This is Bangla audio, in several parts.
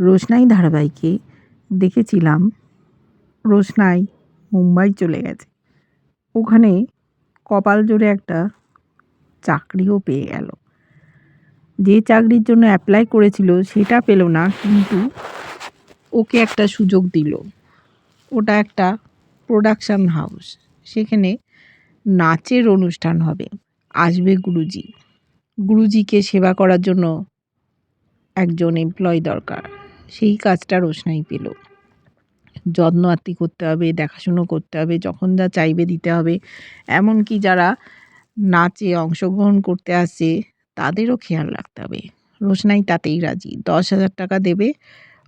রোশনাই ধারাবাহিকে দেখেছিলাম। রোশনাই মুম্বাই চলে গেছে। ওখানে কপাল জোরে একটা চাকরিও পেয়ে গেল। যে চাকরির জন্য অ্যাপ্লাই করেছিল সেটা পেল না, কিন্তু ওকে একটা সুযোগ দিল। ওটা একটা প্রোডাকশান হাউস সেখানে নাচের অনুষ্ঠান হবে। আসবে গুরুজি। গুরুজিকে সেবা করার জন্য একজন এমপ্লয় দরকার। সেই কাজটা রোশনাই পেল। যত্ন আত্তি করতে হবে, দেখাশুনো করতে হবে, যখন যা চাইবে দিতে হবে। এমনকি যারা নাচে অংশগ্রহণ করতে আসে, তাদেরও খেয়াল রাখতে হবে। রোশনাই তাতেই রাজি। দশ হাজার টাকা দেবে,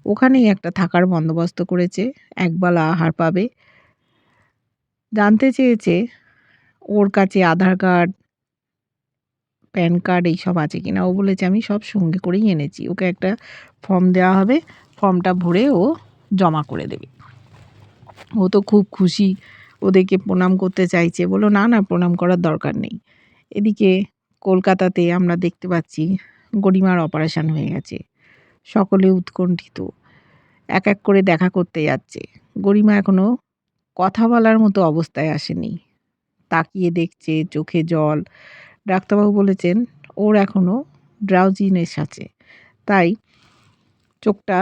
ওখানেই একটা থাকার বন্দোবস্ত করেছে একবেলা আহার পাবে। জানতে চেয়েছে, ওর কাছে আধার কার্ড প্যান কার্ড এইসব আছে কিনা, ও বলেছে আমি সব সঙ্গে করেই এনেছি। ওকে একটা ফর্ম দেওয়া হবে, ফর্মটা ভরে ও জমা করে দেবে। ও তো খুব খুশি, ওদেরকে প্রণাম করতে চাইছে। বলো না না, প্রণাম করার দরকার নেই। এদিকে কলকাতাতে আমরা দেখতে পাচ্ছি গরিমার অপারেশান হয়ে গেছে, সকলে উৎকণ্ঠিত। এক এক করে দেখা করতে যাচ্ছে। গরিমা এখনও কথা বলার মতো অবস্থায় আসেনি। তাকিয়ে দেখছে চোখে জল ডাক্তারবাবু বলেছেন, ওর এখনও ড্রাউজিনেস আছে। তাই চোখটা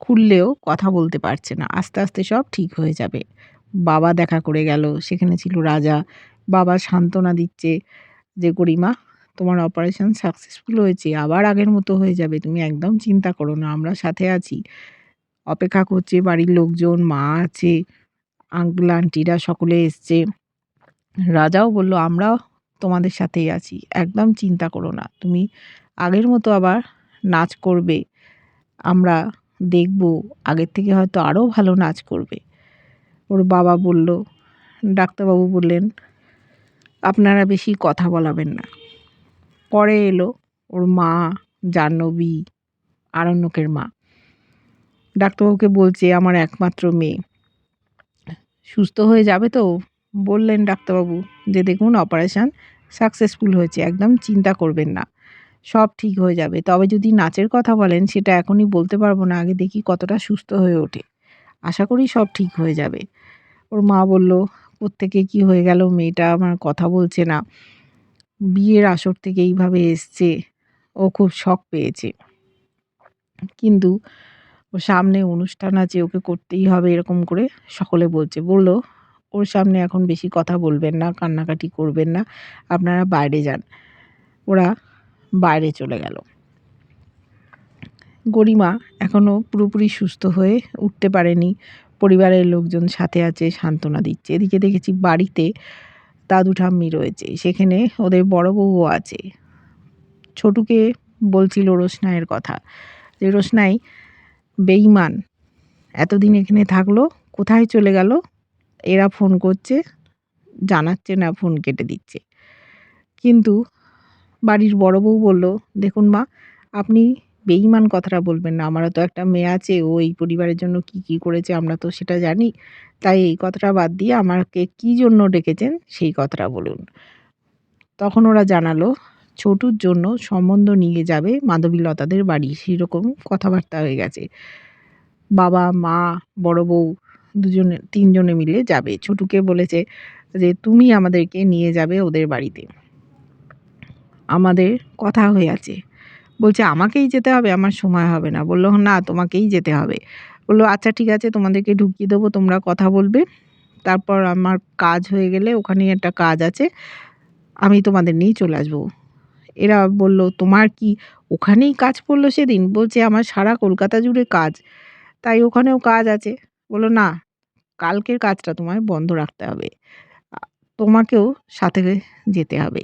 খুললেও কথা বলতে পারছে না। আস্তে আস্তে সব ঠিক হয়ে যাবে। বাবা দেখা করে গেল, সেখানে ছিল রাজা। বাবা সান্ত্বনা দিচ্ছে যে, গরিমা, তোমার অপারেশন সাকসেসফুল হয়েছে, আবার আগের মতো হয়ে যাবে। তুমি একদম চিন্তা করো না, আমরা সাথে আছি। অপেক্ষা করছে বাড়ির লোকজন, মা আছে আঙ্কেল আন্টিরা সকলে এসছে। রাজাও বলল, আমরাও তোমাদের সাথেই আছি। একদম চিন্তা করো না। তুমি আগের মতো আবার নাচ করবে। আমরা দেখব, আগের থেকে হয়তো আরও ভালো নাচ করবে। ওর বাবা বলল, ডাক্তারবাবু বললেন, আপনারা বেশি কথা বলাবেন না। পরে এলো ওর মা, জাহ্নবী, আরণ্যকের মা। ডাক্তারবাবুকে বলছে, আমার একমাত্র মেয়ে। সুস্থ হয়ে যাবে তো? বললেন ডাক্তারবাবু যে দেখুন অপারেশান সাকসেসফুল হয়েছে, একদম চিন্তা করবেন না। সব ঠিক হয়ে যাবে। তবে যদি নাচের কথা বলেন, সেটা এখনই বলতে পারব না, আগে দেখি কতটা সুস্থ হয়ে ওঠে। আশা করি সব ঠিক হয়ে যাবে। ওর মা বলল প্রত্যেকে কি হয়ে গেল মেয়েটা? আমার কথা বলছে না। বিয়ের আসর থেকে এইভাবে এসছে। ও খুব শখ পেয়েছে। কিন্তু ও সামনে অনুষ্ঠান আছে, ওকে করতেই হবে এরকম করে সকলে বলছে। বলল ওর সামনে এখন বেশি কথা বলবেন না, কান্নাকাটি করবেন না। আপনারা বাইরে যান। ওরা বাইরে চলে গেল। গরিমা এখনও পুরোপুরি সুস্থ হয়ে উঠতে পারেনি। পরিবারের লোকজন সাথে আছে, সান্ত্বনা দিচ্ছে। এদিকে দেখেছি বাড়িতে দাদু ঠাম্মি রয়েছে। সেখানে ওদের বড় বউও আছে। ছোটুকে বলছিল রোশনাইয়ের কথা যে, রোশনাই বেইমান এতদিন এখানে থাকল, কোথায় চলে গেল? এরা ফোন করছে, জানাচ্ছে না, ফোন কেটে দিচ্ছে। কিন্তু বাড়ির বড় বউ বলল, দেখুন মা, আপনি বেইমান কথাটা বলবেন না। আমারও তো একটা মেয়ে আছে, ও এই পরিবারের জন্য কি কি করেছে আমরা তো সেটা জানি। তাই এই কথাটা বাদ দিয়ে আমাকে কী জন্য ডেকেছেন সেই কথাটা বলুন। তখন ওরা জানালো, ছোটুর জন্য সম্বন্ধ নিয়ে যাবে মাধবীলতাদের বাড়ি। সেরকম কথাবার্তা হয়ে গেছে। বাবা, মা, বড় বউ দুজনে, তিনজনে মিলে যাবে। ছোটুকে বলেছে যে, তুমি আমাদেরকে নিয়ে যাবে ওদের বাড়িতে। আমাদের কথা হয়ে আছে। বলছে, আমাকেই যেতে হবে, আমার সময় হবে না। বলল, না, তোমাকেই যেতে হবে। বলল আচ্ছা ঠিক আছে, তোমাদেরকে ঢুকিয়ে দেবো, তোমরা কথা বলবে। তারপর আমার কাজ হয়ে গেলে ওখানেই একটা কাজ আছে, আমি তোমাদের নিয়েই চলে আসব। এরা বলল, তোমার কি ওখানেই কাজ পড়ল সেদিন? বলছে, আমার সারা কলকাতা জুড়ে কাজ। তাই ওখানেও কাজ আছে। বলল, না কালকের কাজটা তোমায় বন্ধ রাখতে হবে। তোমাকেও সাথে যেতে হবে।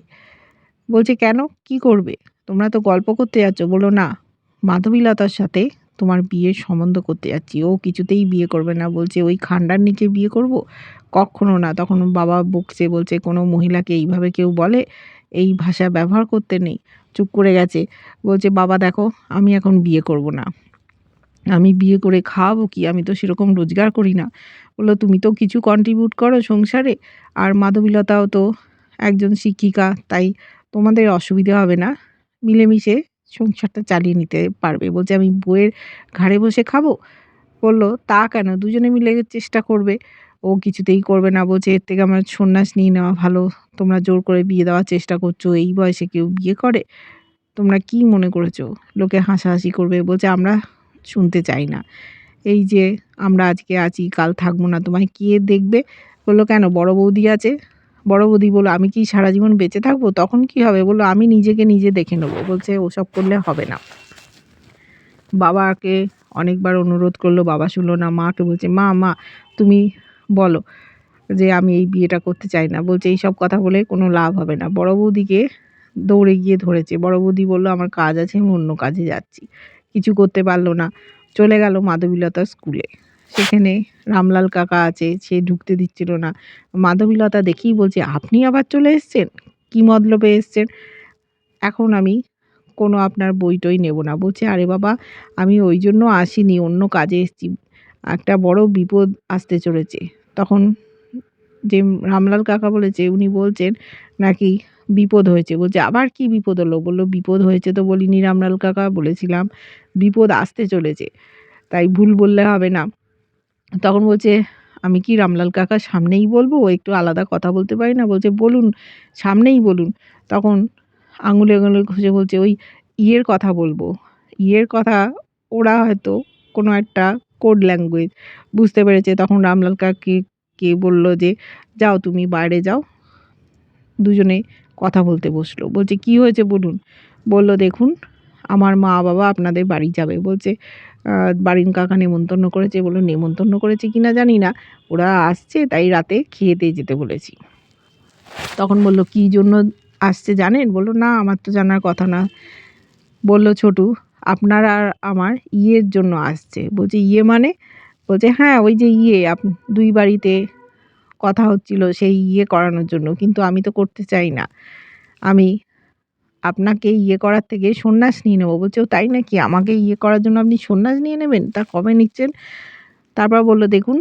বলছে, কেন? কি করবে? তোমরা তো গল্প করতে যাচ্ছ। বলো না, মাধবীলতার সাথে তোমার বিয়ের সম্বন্ধ করতে যাচ্ছি। ও কিছুতেই বিয়ে করবে না। বলছে, ওই খান্ডার নিচে বিয়ে করব? কখনো না, তখন বাবা বকছে, বলছে, কোনো মহিলাকে এইভাবে কেউ বলে, এই ভাষা ব্যবহার করতে নেই। চুপ করে গেছে। বলছে, বাবা, দেখো, আমি এখন বিয়ে করব না। আমি বিয়ে করে খাওয়াবো কি? আমি তো সেরকম রোজগার করি না। বলল, তুমি তো কিছু কন্ট্রিবিউট করো সংসারে। আর মাধবীলতাও তো একজন শিক্ষিকা, তাই তোমাদের অসুবিধে হবে না। মিলেমিশে সংসারটা চালিয়ে নিতে পারবে। বলছে, আমি বউয়ের ঘাড়ে বসে খাব? বলল, তা কেন? দুজনে মিলে চেষ্টা করবে। ও কিছুতেই করবে না। বলছে, এর থেকে আমার সন্ন্যাস নিয়ে নেওয়া ভালো। তোমরা জোর করে বিয়ে দেওয়ার চেষ্টা করছ। এই বয়সে কেউ বিয়ে করে? তোমরা কি মনে করেছ? লোকে হাসাহাসি করবে। বলছে, আমরা শুনতে চাই না। এই যে আমরা আজকে আছি, কাল থাকব না, তোমায় কে দেখবে? বলল, কেন? বড় বৌদি আছে। বড় বৌদি বলল, আমি কি সারা জীবন বেঁচে থাকব? তখন কি হবে? বলল, আমি নিজেকে নিজে দেখে নেব। বলছে, ওসব করলে হবে না। বাবাকে অনেকবার অনুরোধ করল, বাবা শুনলো না, মাকে বলছে, মা মা, তুমি বলো যে আমি এই বিয়েটা করতে চাই না। বলছে এই সব কথা বলে কোনো লাভ হবে না। বড় বৌদিকে দৌড়ে গিয়ে ধরেছে। বড় বৌদি বলল, আমার কাজ আছে, আমি অন্য কাজে যাচ্ছি। কিছু করতে পারল না। চলে গেল মাধবীলতা স্কুলে সেখানে রামলাল কাকা আছে, সে ঢুকতে দিচ্ছিল না। মাধবীলতা দেখেই বলছে, আপনি আবার চলে এসছেন? কী মতলবে এসছেন? এখন আমি কোনো আপনার বই টই নেব না। বলছে, আরে বাবা, আমি ওই জন্য আসিনি, অন্য কাজে এসেছি। একটা বড় বিপদ আসতে চলেছে। তখন যে রামলাল কাকা বলেছে, উনি বলছেন, নাকি বিপদ হয়েছে। বলছে, আবার কি বিপদ হলো? বলল, বিপদ হয়েছে তো বলিনি রামলাল কাকা, বলেছিলাম বিপদ আসতে চলেছে, তাই ভুল বললে হবে না। তখন বলছে, আমি কি রামলাল কাকার সামনেই বলব? একটু আলাদা কথা বলতে পারি না? বলছে, বলুন, সামনেই বলুন। তখন আঙুলে আঙুলে খুঁজে বলছে, ওই ইয়ের কথা বলব। ইয়ের কথা ওরা হয়তো কোনো একটা কোড ল্যাঙ্গুয়েজ বুঝতে পেরেছে। তখন রামলাল কাকি কে বলল যে, যাও তুমি বাইরে যাও দুজনে কথা বলতে বসল। বলছে, কি হয়েছে বলুন? বলল, দেখুন, আমার মা বাবা আপনাদের বাড়ি যাবে। বলছে বাড়ির কাকা নেমন্তন্ন করেছে। বলল, নেমন্তন্ন করেছে কি না জানি না। ওরা আসছে, তাই রাতে খেয়েতে যেতে বলেছি। তখন বলল, কী জন্য আসছে জানেন? বলল, না, আমার তো জানার কথা না। বলল, ছোটু, আপনার আর আমার ইয়ের জন্য আসছে। বলছে ইয়ে মানে? বলছে হ্যাঁ ওই যে ইয়ে আপ, দুই বাড়িতে কথা হচ্ছিল সেই ইয়ে করানোর জন্য, কিন্তু আমি তো করতে চাই না। আমি আপনাকে ইয়ে করার থেকে সন্ন্যাস নিয়ে নেব। বলছে, ও তাই নাকি? আমাকে ইয়ে করার জন্য আপনি সন্ন্যাস নিয়ে নেবেন? তা কবে নিচ্ছেন? তারপর বলল, দেখুন,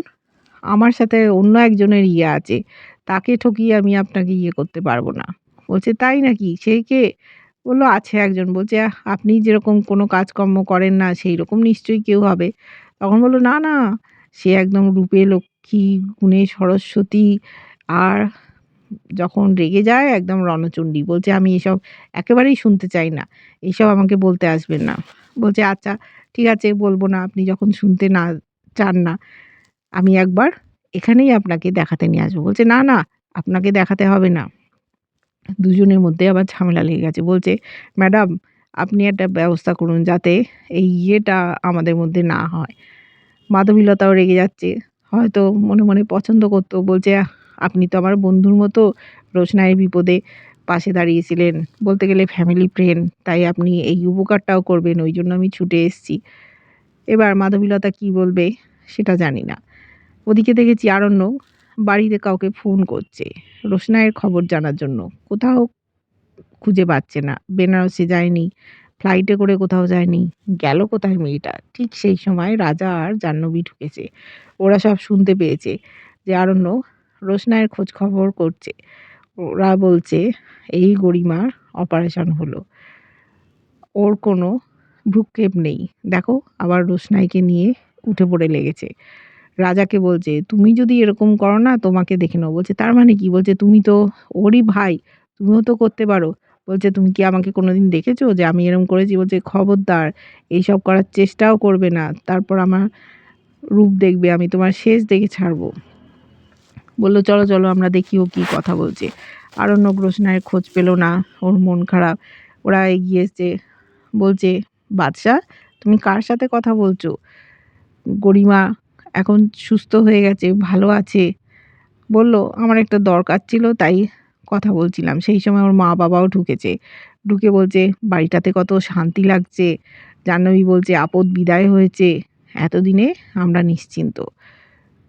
আমার সাথে অন্য একজনের ইয়ে আছে। তাকে ঠকিয়ে আমি আপনাকে ইয়ে করতে পারব না। বলছে, তাই নাকি? সে কে? বলল, আছে একজন। বলছে আপনি যেরকম কোনো কাজকর্ম করেন না সেই রকম নিশ্চয়ই কেউ হবে। তখন বলল, না না। সে একদম রূপে লক্ষ্মী গুণে সরস্বতী? আর যখন রেগে যায়, একদম রণচণ্ডী বলছে, আমি এসব একেবারেই শুনতে চাই না। এসব আমাকে বলতে আসবেন না। বলছে আচ্ছা ঠিক আছে, বলব না। আপনি যখন শুনতে না চান না, আমি একবার এখানেই আপনাকে দেখাতে নিয়ে আসব। বলছে, না না, আপনাকে দেখাতে হবে না। দুজনের মধ্যে আবার ঝামেলা লেগে গেছে। বলছে, ম্যাডাম, আপনি একটা ব্যবস্থা করুন যাতে এই ইয়েটা আমাদের মধ্যে না হয়। মাধবীলতাও রেগে যাচ্ছে। হয়তো মনে মনে পছন্দ করতো, বলছে আপনি তো আমার বন্ধুর মতো রোশনাইয়ের বিপদে পাশে দাঁড়িয়েছিলেন। বলতে গেলে ফ্যামিলি ফ্রেন্ড তাই আপনি এই উপকারটাও করবেন, ওই জন্য আমি ছুটে এসেছি। এবার মাধবীলতা কি বলবে সেটা জানি না। ওদিকে দেখেছি আরণ্য বাড়িতে কাউকে ফোন করছে, রোশনাইয়ের খবর জানার জন্য। কোথাও খুঁজে পাচ্ছে না, বেনারসে যায়নি। ফ্লাইটে করে কোথাও যায়নি। গেল কোথায় মেয়েটা? ঠিক সেই সময় রাজা আর জাহ্নবী ঢুকেছে। ওরা সব শুনতে পেয়েছে যে আরণ্য রোশনাইয়ের খোঁজ খবর করছে। ওরা বলছে, এই গরিমার অপারেশন হলো। ওর কোনো ভ্রুক্ষেপ নেই। দেখো, আবার রোশনাইকে নিয়ে উঠে পড়ে লেগেছে। রাজাকে বলছে, তুমি যদি এরকম করো না, তোমাকে দেখে নেব। বলছে, তার মানে কি? বলছে, তুমি তো, ওরই ভাই। তুমিও তো করতে পারো। বলছে, তুমি কি আমাকে কোনোদিন দেখেছ যে আমি এরকম করেছি? বলছে, খবরদার, এইসব করার চেষ্টাও করবে না। তারপর আমার রূপ দেখবে, আমি তোমার শেষ দেখে ছাড়বো। বলল, চলো চলো, আমরা দেখি ও কী কথা বলছে। আরণ্যক রোশনাইয়ের খোঁজ পেল না, ওর মন খারাপ। ওরা এগিয়ে এসছে, বলছে, বাদশাহ, তুমি কার সাথে কথা বলছো? গরিমা, এখন সুস্থ হয়ে গেছে, ভালো আছে। বলল, আমার একটা দরকার ছিল, তাই কথা বলছিলাম। সেই সময় ওর মা বাবাও ঢুকেছে। ঢুকে বলছে, বাড়িটাতে কত শান্তি লাগছে। জাহ্নবী বলছে, আপদ বিদায় হয়েছে। এতদিনে আমরা নিশ্চিন্ত।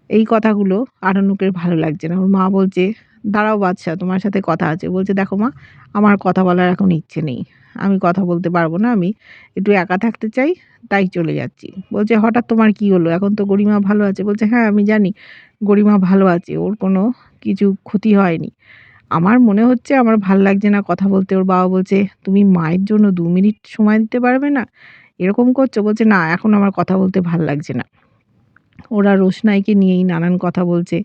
এই কথাগুলো আরণ্যকের ভালো লাগছে না। ওর মা বলছে, দাঁড়াও বাদশাহ, তোমার সাথে কথা আছে। বলছে, দেখো মা, আমার কথা বলার এখন ইচ্ছে নেই। আমি কথা বলতে পারব না। আমি একটু একা থাকতে চাই, তাই চলে যাচ্ছি। বলছে, হঠাৎ তোমার কি হলো? এখন তো গরিমা ভালো আছে? বলছে হ্যাঁ আমি জানি গরিমা ভালো আছে। ওর কোনো কিছু ক্ষতি হয়নি। আমার মনে হচ্ছে আমার ভালো লাগছে না কথা বলতে। ওর বাবা বলছে, তুমি মায়ের জন্য দু মিনিট সময় দিতে পারবে না? এরকম করছ, বলছে, না, এখন আমার কথা বলতে ভালো লাগছে না। ওরা রোশনাইকে নিয়েই নানান কথা বলছে।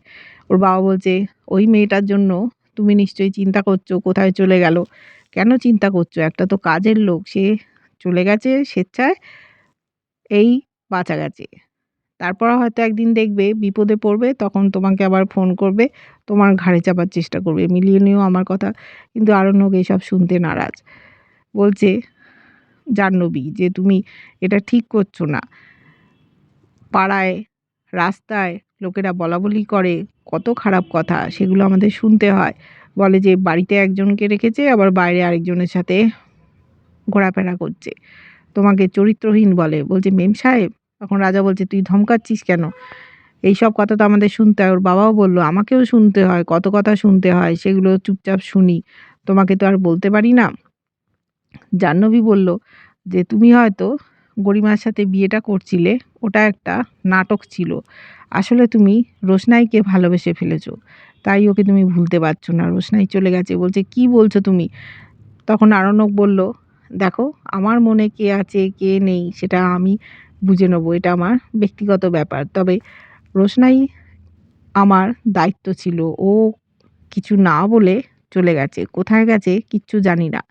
ওর বাবা বলছে, ওই মেয়েটার জন্য তুমি নিশ্চয়ই চিন্তা করছ, কোথায় চলে গেল? কেন চিন্তা করছ? একটা তো কাজের লোক, সে চলে গেছে স্বেচ্ছায়, এই বাঁচা গেছে। তারপর হয়তো একদিন দেখবে, বিপদে পড়বে, তখন তোমাকে আবার ফোন করবে, তোমার ঘাড়ে চাপার চেষ্টা করবে। মিলিয়ে নিও আমার কথা, কিন্তু আরণ্যক এইসব শুনতে নারাজ। বলছে, জাহ্নবী, যে তুমি এটা ঠিক করছ না। পাড়ায়, রাস্তায় লোকেরা বলাবলি করে, কত খারাপ কথা, সেগুলো আমাদের শুনতে হয়। বলে যে বাড়িতে একজনকে রেখেছে, আবার বাইরে আরেকজনের সাথে ঘোরাফেরা করছে। তোমাকে চরিত্রহীন বলে। বলছে, মেম সাহেব তখন রাজা বলছে, তুই ধমকাচ্ছিস কেন? এই সব কথা তো আমাদের শুনতে হয়। ওর বাবাও বলল, আমাকেও শুনতে হয়, কত কথা শুনতে হয়, সেগুলো চুপচাপ শুনি। তোমাকে তো আর বলতে পারি না। জাহ্নবী বলল, যে তুমি হয়তো গরিমার সাথে বিয়েটা করছিলে, ওটা একটা নাটক ছিল। আসলে তুমি রোশনাইকে ভালোবেসে ফেলেছো। তাই ওকে তুমি ভুলতে পারছ না। রোশনাই চলে গেছে। বলছে, কি বলছো তুমি? তখন আরণক বলল, দেখো, আমার মনে কে আছে, কে নেই, সেটা আমি বুঝে নেব, এটা আমার ব্যক্তিগত ব্যাপার। তবে রোশনাই আমার দায়িত্ব ছিল, ও কিছু না বলে চলে গেছে। কোথায় গেছে কিচ্ছু জানি না।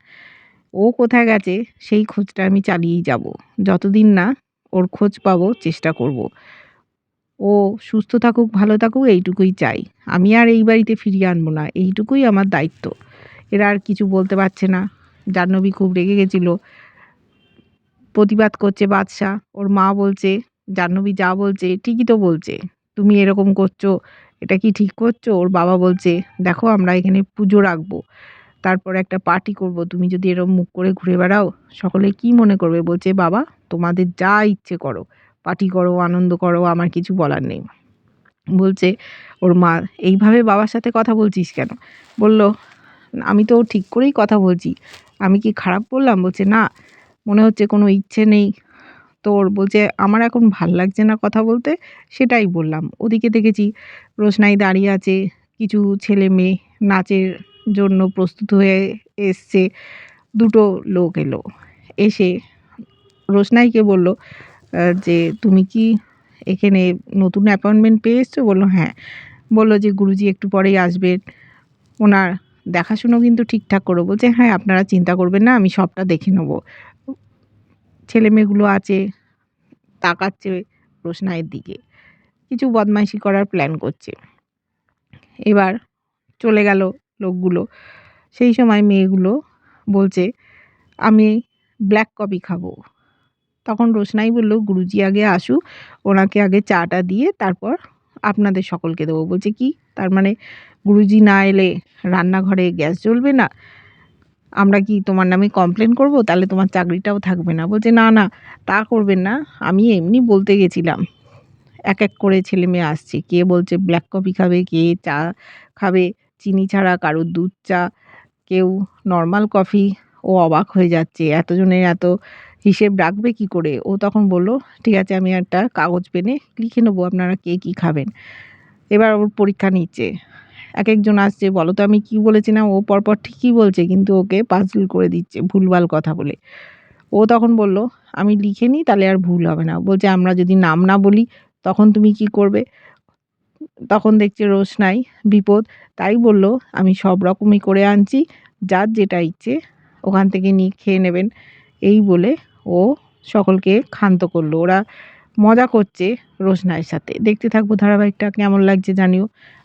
ও কোথায় গেছে সেই খোঁজটা আমি চালিয়েই যাব। যতদিন না ওর খোঁজ পাবো, চেষ্টা করব। ও সুস্থ থাকুক, ভালো থাকুক, এইটুকুই চাই। আমি আর এই বাড়িতে ফিরিয়ে আনব না, এইটুকুই আমার দায়িত্ব। এরা আর কিছু বলতে পারছে না। জাহ্নবী খুব রেগে গেছিল। প্রতিবাদ করছে বাদশাহ। ওর মা বলছে, জাহ্নবী যা বলছে ঠিকই তো বলছে। তুমি এরকম করছ, এটা কি ঠিক করছ? ওর বাবা বলছে, দেখো আমরা এখানে পুজো রাখব। তারপর একটা পার্টি করব। তুমি যদি এরকম মুখ করে ঘুরে বেড়াও, সকলে কি মনে করবে? বলছে, বাবা, তোমাদের যা ইচ্ছে করো। পার্টি করো, আনন্দ করো, আমার কিছু বলার নেই। বলছে ওর মা, এইভাবে বাবার সাথে কথা বলছিস কেন? বলল, আমি তো ঠিক করেই কথা বলছি। আমি কি খারাপ বললাম? বলছে, না মনে হচ্ছে কোনো ইচ্ছে নেই। তোর বলছে, আমার এখন ভালো লাগছে না কথা বলতে। সেটাই বললাম। ওদিকে দেখেছি রোশনাই দাঁড়িয়ে আছে। কিছু ছেলে মেয়ে নাচের জন্য প্রস্তুত হয়ে এসছে। দুটো লোক এলো। এসে রোশনাইকে বলল যে তুমি কি এখানে নতুন অ্যাপয়েন্টমেন্ট পেয়ে এসছো? বলল হ্যাঁ। বলল যে, গুরুজি একটু পরেই আসবেন। ওনার দেখাশুনো কিন্তু ঠিকঠাক করো বলছে হ্যাঁ আপনারা চিন্তা করবেন না, আমি সবটা দেখে নেব। ছেলে মেয়েগুলো আছে, তাকাচ্ছে রোশনাইয়ের দিকে। কিছু বদমাইশি করার প্ল্যান করছে। এবার চলে গেল লোকগুলো। সেই সময় মেয়েগুলো বলছে, আমি ব্ল্যাক কফি খাব। তখন রোশনাই বলল, গুরুজি আগে আসুক ওনাকে আগে চাটা দিয়ে তারপর আপনাদের সকলকে দেবো। বলছে, কি? তার মানে গুরুজি না এলে রান্নাঘরে গ্যাস জ্বলবে না? আমরা কি তোমার নামে কমপ্লেন করব? তাহলে তোমার চাকরিটাও থাকবে না। বলছে, না না, তা করবেন না। আমি এমনি বলতে গেছিলাম। এক এক করে ছেলে মেয়ে আসছে। কে বলছে ব্ল্যাক কফি খাবে, কে চা খাবে, চিনি ছাড়া কারোর দুধ চা, কেউ নর্মাল কফি ও অবাক হয়ে যাচ্ছে। এতজনের এত হিসেব রাখবে কি করে? ও তখন বলল, ঠিক আছে, আমি একটা কাগজ পেনে লিখে নেব। আপনারা কে কী খাবেন? এবার ওর পরীক্ষা নিচ্ছে। এক একজন আসছে, বলো তো আমি কি বলেছি না? ও পরপর ঠিকই বলছে, কিন্তু ওকে পাজল করে দিচ্ছে, ভুলভাল কথা বলে। ও তখন বলল, আমি লিখে নিই, তাহলে আর ভুল হবে না। বলছে, আমরা যদি নাম না বলি, তখন তুমি কি করবে? তখন দেখছে রোশনাই বিপদ। তাই বলল, আমি সব রকমই করে আনছি, যার যেটা ইচ্ছে, ওখান থেকে নিয়ে খেয়ে নেবেন। এই বলে ও সকলকে ক্ষান্ত করল। ওরা মজা করছে রোশনাইয়ের সাথে। দেখতে থাকব ধারাবাহিকটা, কেমন লাগছে জানিও।